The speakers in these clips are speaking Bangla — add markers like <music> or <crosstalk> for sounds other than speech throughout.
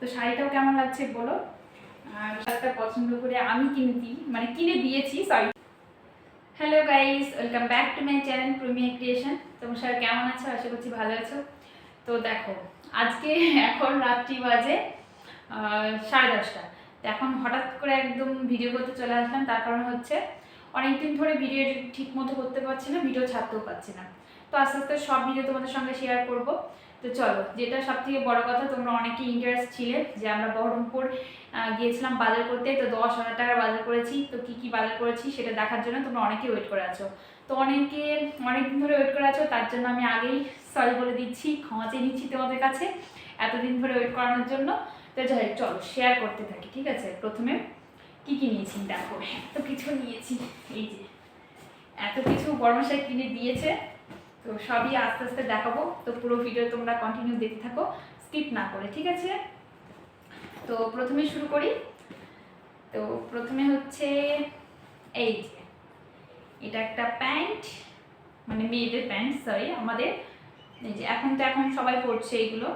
তো শাড়িটাও কেমন লাগছে বলো? শাড়িটা পছন্দ করে আমি কিনে দিই মানে কিনে দিয়েছি sorry hello guys welcome back to my channel premier creation তোমার সবাই কেমন আছো? আশা করছি ভালো আছো। তো দেখো, আজকে <laughs> এখন রাত্রি বাজে সাড়ে দশটা। তো এখন হঠাৎ করে একদম ভিডিও করতে চলে আসলাম, তার কারণ হচ্ছে অনেকদিন ধরে ভিডিও ঠিক মতো করতে পারছি না ভিডিও ছাড়তেও পারছি না। তো আস্তে আস্তে সব ভিডিও তোমাদের সঙ্গে শেয়ার করব। তো চলো, যেটা সব থেকে বড় কথা, তোমরা অনেকেই ইন্টারেস্ট ছিলে যে আমরা বহরমপুর গিয়েছিলাম বাজার করতে, তো দশ হাজার টাকার বাজার করেছি। তো কি কি বাজার করেছি সেটা দেখার জন্য তোমরা অনেকে ওয়েট করে আছো। তো অনেকে অনেকদিন ধরে ওয়েট করে আছো, তার জন্য আমি আগেই সরি বলে দিচ্ছি, ক্ষমা চেয়ে নিচ্ছি তোমাদের কাছে এতদিন ধরে ওয়েট করানোর জন্য। তো যাই চলো শেয়ার করতে থাকি, ঠিক আছে? প্রথমে কি কি নিয়েছি দেখো, এত কিছু নিয়েছি, এই যে, এত কিছু বর্মশাই কিনে দিয়েছে। তো সবই আস্তে আস্তে দেখাবো। তো পুরো ভিডিও তোমরা কন্টিনিউ দেখতে থাকো স্কিপ না করে, ঠিক আছে? তো প্রথমে শুরু করি। তো প্রথমে হচ্ছে এই যে, এটা একটা প্যান্ট মানে মেয়েদের প্যান্ট সরি আমাদের। এই যে, এখন তো এখন সবাই পরছে এগুলো।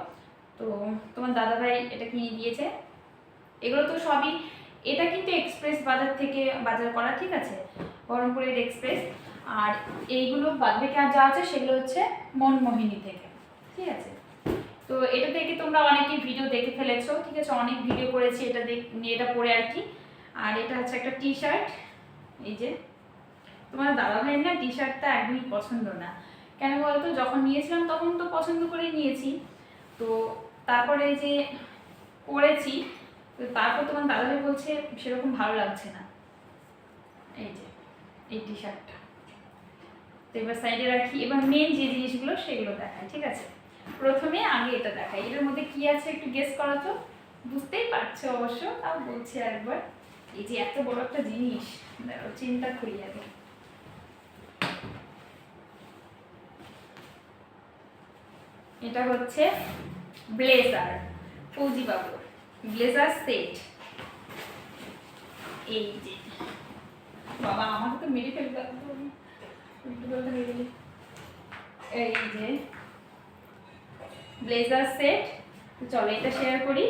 তো তোমার দাদাভাই এটা কিনে দিয়েছে। এগুলো তো সবই, এটা কিন্তু এক্সপ্রেস বাজার থেকে বাজার করা, ঠিক আছে? বহরমপুরের এক্সপ্রেস আর এইগুলো বাদবাকি আর যা আছে সেগুলো হচ্ছে মনমোহিনী থেকে, ঠিক আছে? তো এটা থেকে তোমরা অনেকেই ভিডিও দেখে ফেলেছো, ঠিক আছে? অনেক ভিডিও করেছি এটা দেখ, এটা পরে আর কি। আর এটা হচ্ছে একটা টি শার্ট এই যে। তোমার দাদা ভাইয়ের না টি শার্টটা একদমই পছন্দ না। কেন বলতো? যখন নিয়েছিলাম তখন তো পছন্দ করেই নিয়েছি। তো তারপরে যে পরেছি তো তারপর তোমার দাদা ভাই বলছে, সেরকম ভালো লাগছে না। এই যে, এই টি শার্টটা তো এবার সাইডে রাখি। এবার মেন যে জিনিসগুলো সেগুলো দেখাই, ঠিক আছে? প্রথমে আগে এটা দেখাই। এটার মধ্যে কি আছে একটু গেস করা তো? বুঝতেই পারছ অবশ্য, তাও বলছি একবার এই যে এত বড় একটা জিনিস চিন্তা খুলি আগে। এটা হচ্ছে ব্লেজার ফৌজি বাবুর ব্লেজার সেট। এই যে। বাবা, আমাকে তো মেরে ফেলবে একদম। উল্টো পাল্টা হয়ে গেলে। এই যে ব্লেজার সেট চলো এটা শেয়ার করি।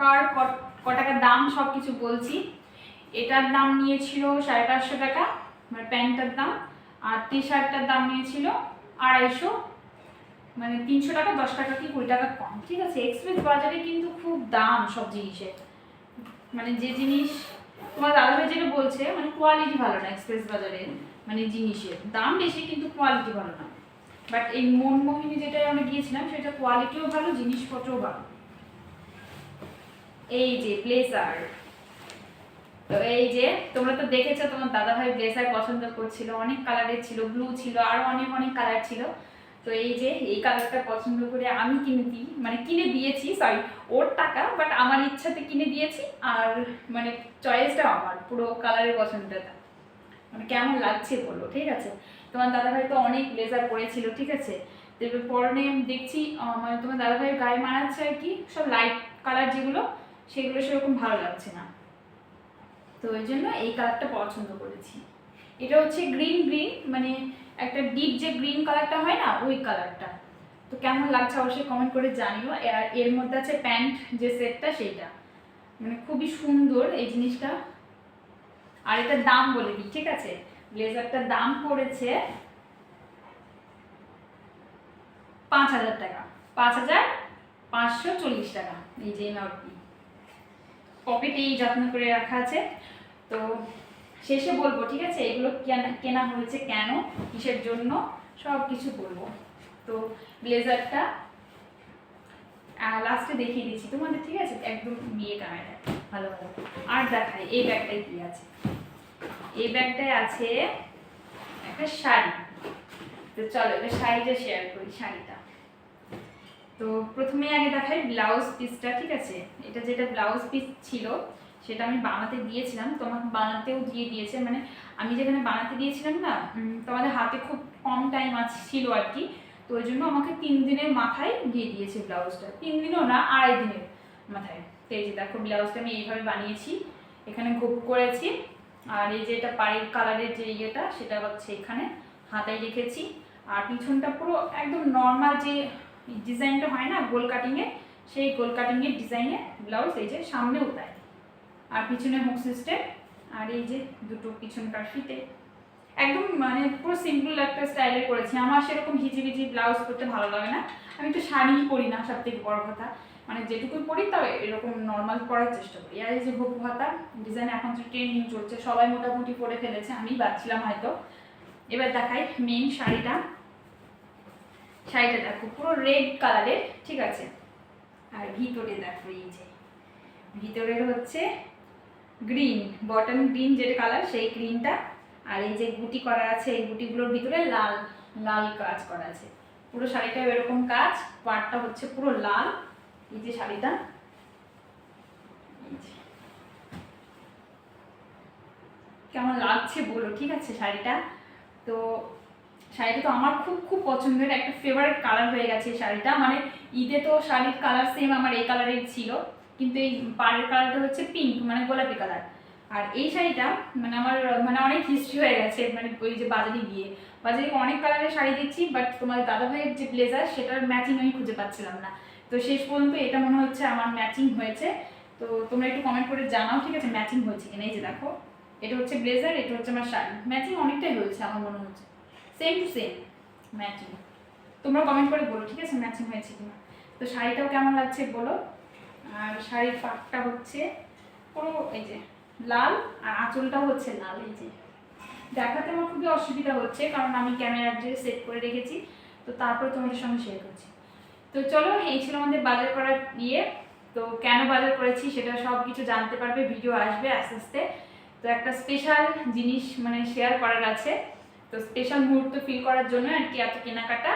কার ক টাকা দাম সব কিছু বলছি। এটার দাম নিয়েছিল সাড়ে পাঁচশো টাকা মানে প্যান্টটার দাম। আর টি শার্টটার দাম নিয়েছিল আড়াইশো মানে তিনশো টাকা, দশ টাকা কি কুড়ি টাকা কম। ঠিক আছে এক্সপ্রেস বাজারে কিন্তু খুব দাম সব জিনিসের। মানে যে জিনিস তোমার দাদাভাই যেটা বলছে মানে কোয়ালিটি ভালো না এক্সপ্রেস বাজারে মানে জিনিসের। দাম বেশি কিন্তু কোয়ালিটি ভালো না। বাট এই মনমোহিনী যেটা আমরা গিয়েছিলাম, সেটা কোয়ালিটিও ভালো, জিনিসপত্রও ভালো। এই যে ব্লেজার তো এই যে, তোমরা তো দেখেছ তোমার দাদাভাই ব্লেজার পছন্দ করছিল, অনেক কালারের ছিল ব্লু ছিল, আরও অনেক অনেক কালার ছিল। তো এই যে, এই কালারটা পছন্দ করে আমি কিনে দিই মানে কিনে দিয়েছি সরি ওর টাকা বাট আমার ইচ্ছাতে কিনে দিয়েছি, আর মানে চয়েসটা আমার, পুরো কালারের পছন্দটা। মানে কেমন লাগছে বলো, ঠিক আছে? তোমার দাদাভাই তো অনেক ব্লেজার পরেছিল, ঠিক আছে? তো এবার পরনে আমি দেখছি মানে তোমার দাদাভাই গায়ে মানাচ্ছে আর কি, সব লাইট কালার যেগুলো, সেগুলো সেরকম ভালো লাগছে না। তো ওই জন্য এই কালারটা পছন্দ করেছি। এটা হচ্ছে গ্রিন গ্রিন মানে একটা ডিপ যে গ্রিন কালারটা হয় না, ওই কালারটা তো কেমন লাগছে অবশ্যই কমেন্ট করে জানিও। আর এর মধ্যে আছে প্যান্ট যে সেটটা সেইটা। মানে খুবই সুন্দর এই জিনিসটা। আর এটার দাম বলে দিই, ঠিক আছে? ব্লেজারটার দাম পড়েছে পাঁচ হাজার টাকা। পাঁচ হাজার পাঁচশো চল্লিশ টাকা, এই যে এমআরপি পকেটেই যত্ন করে রাখা আছে। তো শেষে বলব, ঠিক আছে? এগুলো কেনা হয়েছে কেন? কিসের জন্য? সব কিছু বলব। তো ব্লেজারটা লাস্টে দেখিয়ে দিচ্ছি তোমাদের, ঠিক আছে? একদম বিয়ে ক্যামেরায় ভালো ভালো আর দেখাই, এই ব্যাগটায় কি আছে? এই ব্যাগটায় আছে একটা শাড়ি। তো চলো, এবার শাড়িটা শেয়ার করি, শাড়িটা। তো প্রথমে আগে দেখাই ব্লাউজ পিসটা ঠিক আছে? এটা যেটা ব্লাউজ পিস ছিল সেটা আমি বানাতে দিয়েছিলাম, তোমাকে বানাতেও দিয়ে দিয়েছে মানে আমি যেখানে বানাতে দিয়েছিলাম না তোমাদের হাতে খুব কম টাইম ছিল আর কি, তো ওই জন্য আমাকে তিন দিনের মাথায় দিয়ে দিয়েছে ব্লাউজটা। তিন দিনও না, আড়াই দিনের মাথায়। তো এই যে দেখো, ব্লাউজটা আমি এইভাবে বানিয়েছি, এখানে গোপ করেছি, আর এই যে এটা পাড়ির কালারের যে ইয়েটা, সেটা হচ্ছে এখানে হাতায় রেখেছি, আর পিছনটা পুরো একদম নর্মাল যে ডিজাইনটা হয় না, গোল কাটিংয়ে সেই গোল কাটিংয়ের ডিজাইনে ব্লাউজ এই যে সামনেও তাই আর পিছনে হুক সিস্টেম আর এই যে দুটো পিছনকার ফিতে। একদম মানে পুরো সিম্পল একটা স্টাইলে করেছি। আমার সেরকম হিজিবিজি ব্লাউজ করতে ভালো লাগে না। আমি তো শাড়ি পরি না সব থেকে বড় কথা। মানে যেটুকু পরি, তাও এরকম নর্মাল পরার চেষ্টা করি। আর এই যে ঘপু ভাতা ডিজাইন এখন তো ট্রেন্ডিং চলছে। সবাই মোটামুটি পরে ফেলেছে আমি বাচ্ছিলাম হয়তো। এবার দেখাই মেন শাড়িটা। শাড়িটা দেখো, পুরো রেড কালারের ঠিক আছে? আর ভিতরে দেখো এই যে। ভিতরের হচ্ছে গ্রিন বটন গ্রিন যেটা কালার সেই গ্রিনটা আর এই যে গুটি করা আছে, এই গুটিগুলোর ভিতরে লাল লাল কাজ করা আছে। পুরো শাড়িটা এরকম কাজ, পাড়টা হচ্ছে পুরো লাল। এই যে শাড়িটা। কেমন লাগছে বলো, ঠিক আছে শাড়িটা? তো শাড়িটা তো আমার খুব খুব পছন্দের একটা ফেভারিট কালার হয়ে গেছে শাড়িটা। মানে ঈদে তো শাড়ির কালার সেম আমার এই কালারের ছিল। কিন্তু এই পাড়ের কালারটা হচ্ছে পিঙ্ক মানে গোলাপি কালার আর এই শাড়িটা মানে আমার মানে অনেক হিস্ট্রি হয়ে গেছে মানে ওই যে বাজারে গিয়ে। বাজারে অনেক কালারের শাড়ি দিচ্ছি বাট তোমার দাদা ভাইয়ের যে ব্লেজার সেটার ম্যাচিং আমি খুঁজে পাচ্ছিলাম না। তো শেষ পর্যন্ত এটা মনে হচ্ছে আমার ম্যাচিং হয়েছে। তো তোমরা একটু কমেন্ট করে জানাও, ঠিক আছে ম্যাচিং হয়েছে কিনা, এই যে দেখো। এটা হচ্ছে ব্লেজার এটা হচ্ছে আমার শাড়ি। ম্যাচিং অনেকটাই হয়েছে আমার মনে হচ্ছে। সেম টু সেম ম্যাচিং তোমরা কমেন্ট করে বলো, ঠিক আছে ম্যাচিং হয়েছে কিনা। তো শাড়িটাও কেমন লাগছে, বলো। আর শাড়ির পাটটা হচ্ছে পুরো এই যে লাল আর আঁচলটাও হচ্ছে লাল, এই যে। দেখাতে আমার খুবই অসুবিধা হচ্ছে, কারণ আমি ক্যামেরার যে সেট করে রেখেছি, তো তারপরে তোমাদের সঙ্গে শেয়ার করছি। তো চলো, এই ছিল আমাদের বাজার করার ইয়ে। তো কেন বাজার করেছি সেটা সব কিছু জানতে পারবে ভিডিও আসবে আস্তে আস্তে। তো একটা স্পেশাল জিনিস মানে শেয়ার করার আছে। তো স্পেশাল মুহূর্ত ফিল করার জন্য আর কি, এত কেনাকাটা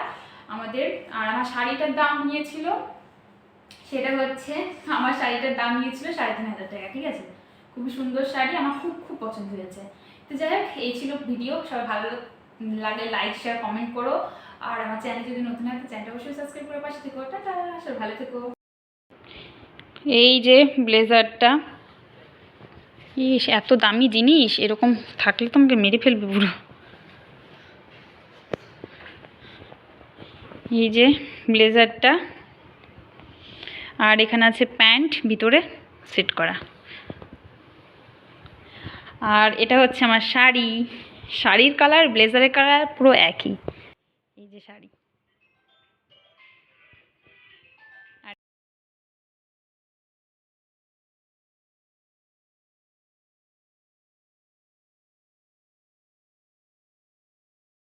আমাদের। আর আমার শাড়িটার দাম নিয়েছিল সেটা হচ্ছে আমার শাড়িটার দাম নিয়েছিল সাড়ে তিন হাজার টাকা, ঠিক আছে? খুবই সুন্দর শাড়ি, আমার খুব খুব পছন্দ হয়েছে। তো যাই হোক, এই ছিল ভিডিও সবাই ভালো লাগলে লাইক শেয়ার কমেন্ট করো। আর আমার চ্যানেল যদি নতুন হয় চ্যানেলটা অবশ্যই সাবস্ক্রাইব করে পাশে থেকো। সবাই ভালো থেকো। এই যে ব্লেজারটা ইস, এত দামি জিনিস, এরকম থাকলে তো আমাকে মেরে ফেলবে পুরো। এই যে ব্লেজারটা আর এখানে আছে প্যান্ট ভিতরে সেট করা। আর এটা হচ্ছে আমার শাড়ি। শাড়ির কালার, ব্লেজারের কালার পুরো একই। এই যে শাড়ি।